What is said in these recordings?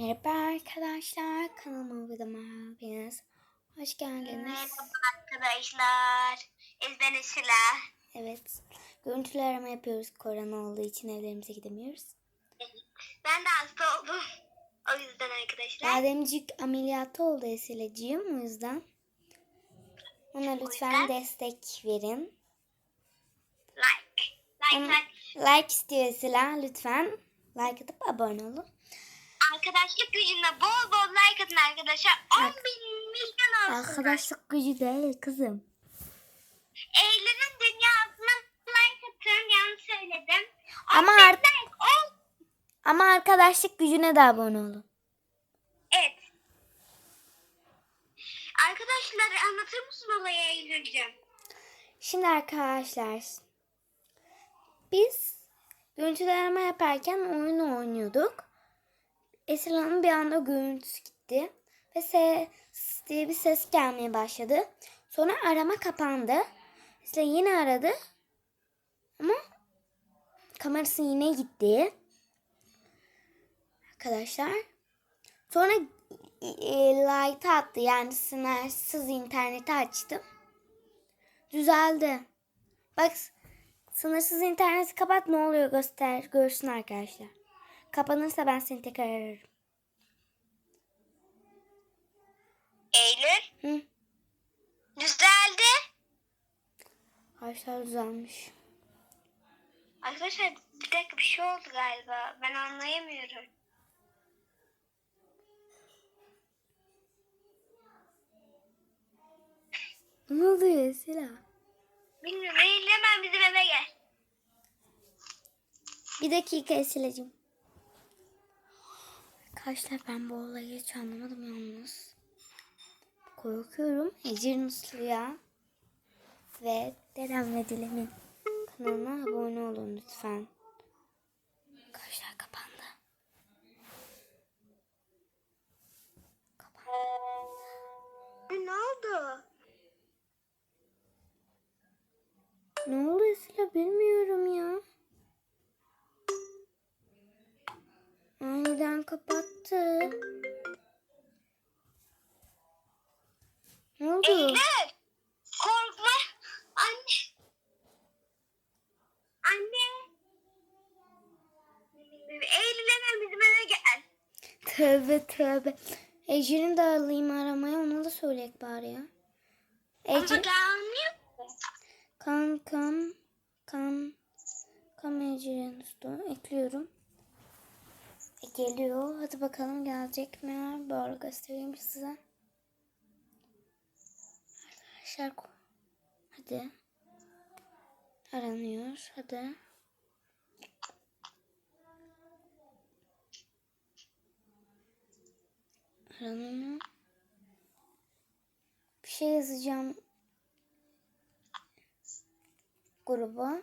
Merhaba arkadaşlar, kanalıma videoma hepiniz hoş geldiniz. Merhaba arkadaşlar. Ezben Esila. Evet, görüntülü arama yapıyoruz korona olduğu için evlerimize gidemiyoruz. Ben de hasta oldum. O yüzden arkadaşlar. Bademcik ameliyatı oldu Esile'ciğim o yüzden. Ona lütfen yüzden- destek verin. Like. Like like. Like istiyor Esila lütfen. Like atıp abone olun. Arkadaşlık gücüne bol bol like atın arkadaşlar. 10 Bak. bin milyon olsun. Arkadaşlık gücü değil kızım. Eylül'ün dünyasına like atın. Yanlış söyledim. Ama 10 art- like. On- Ama arkadaşlık gücüne de abone olun. Evet. Arkadaşlar anlatır mısın olayı Eylül'cüğüm? Şimdi arkadaşlar biz görüntülü arama yaparken oyunu oynuyorduk. Esra'nın bir anda görüntüsü gitti ve ses diye bir ses gelmeye başladı. Sonra arama kapandı. Esra yine aradı ama kamerası yine gitti. Arkadaşlar sonra e, light attı yani sınırsız interneti açtım düzeldi. Bak sınırsız interneti kapat ne oluyor göster görsün arkadaşlar. Kapanırsa ben seni tekrar ararım. Eylül. Hı? Düzeldi. Arkadaşlar düzelmiş. Arkadaşlar bir dakika bir şey oldu galiba. Ben anlayamıyorum. Ne oluyor Esra? Bilmiyorum. Eylül hemen bizim eve gel. Bir dakika Esra'cığım. Arkadaşlar ben bu olayı hiç anlamadım yalnız. Korkuyorum. Ecir Nuslu'ya ve dedem ve Dilem'in kanalına abone olun lütfen. Arkadaşlar kapandı. Ne oldu? Ne oldu Esra bilmiyorum ya. Kapattı. Ne oldu? Eylül. Korkma. Anne. Anne. Eylül hemen bizim eve gel. Tövbe tövbe. Ecrin'i de alayım aramaya ona da söyleyek bari ya. Ama Ecrin gelmiyor. kan kan kan usta ekliyorum. Geliyor. Hadi bakalım gelecek mi? Böyle göstereyim size. Arkadaşlar hadi. Aranıyor. Hadi. Aranıyor. Bir şey yazacağım gruba.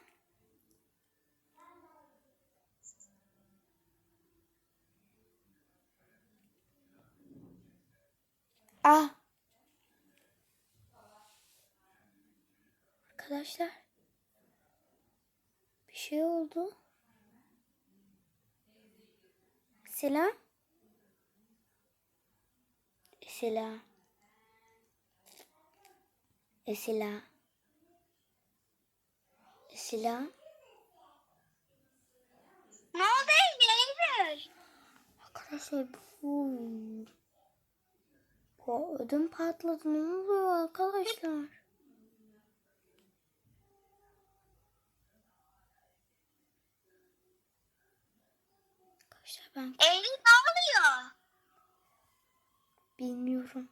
Ah. Arkadaşlar. Bir şey oldu. Selam. Esila. Esila. Esila. Ne oldu Eylül? Arkadaşlar dur. Bu ödüm patladı. Ne oluyor arkadaşlar? Arkadaşlar ben Eylül ne oluyor? bilmiyorum.